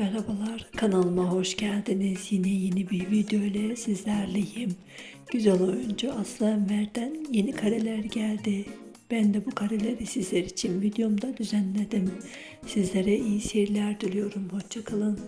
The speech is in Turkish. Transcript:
Merhabalar, kanalıma hoş geldiniz. Yine yeni bir video ile sizlerleyim. Güzel oyuncu Aslı Enver'den yeni kareler geldi. Ben de bu kareleri sizler için videomda düzenledim. Sizlere iyi seyirler diliyorum. Hoşçakalın.